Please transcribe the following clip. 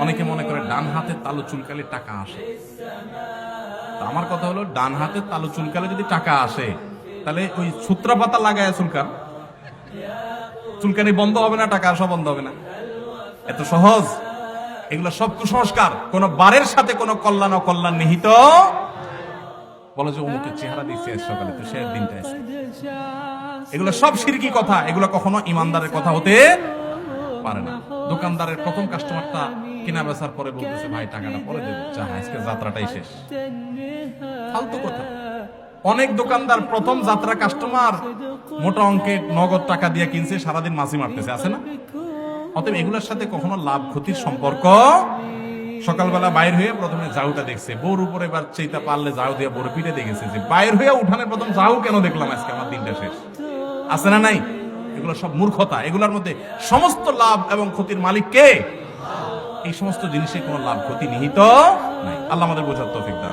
অনেকে মনে করে ডান হাতে তালু চুলকালে টাকা আসে। আমার কথা হলো, ডান হাতে তালু চুলকালে যদি টাকা আসে, তাহলে ওই সূত্রা পাতা লাগায় চুলকান। চুলকানি বন্ধ হবে না, টাকা আসা বন্ধ হবে না। এত সহজ। এগুলো সব কুসংস্কার। কোন বারের সাথে কোনো কল্যাণ অকল্যাণ নিহিত। বলো যে অমুকের চেহারা দিচ্ছে আজ সকালে তো সে দিনটা এসে এগুলো সব সিরকি কথা এগুলো কখনো ইমানদারের কথা হতে পারে না। দোকানদারের প্রথম কাস্টমারটা কিনা বেচার পরে বলতেছে ভাই টাকাটা পরে দেবো যা আজকে যাত্রাটাই শেষ। ফালতু কথা। অনেক দোকানদার প্রথম যাত্রা কাস্টমার মোটা অঙ্কের নগদ টাকা দিয়ে কিনছে সারাদিন মাছি মারতেছে আছে না? অতএব এগুলোর সাথে কখনো লাভ ক্ষতির সম্পর্ক সকালবেলা বাইর হয়ে প্রথমে জাহুটা দেখছে। বউর উপরে এবার চেইতা পারলে জাহু দিয়ে বউর পিঠে দেখেছে যে বাইর হয়ে উঠানে প্রথম জাউ কেন দেখলাম আজকে? আমার দিনটা শেষ। আছে না নাই? এগুলো সব মূর্খতা। এগুলোর মধ্যে সমস্ত লাভ এবং ক্ষতির মালিক কে? এই সমস্ত জিনিসে কোনো লাভ ক্ষতি নিহিত নাই। আল্লাহ আমাদের বোঝার তৌফিক দান।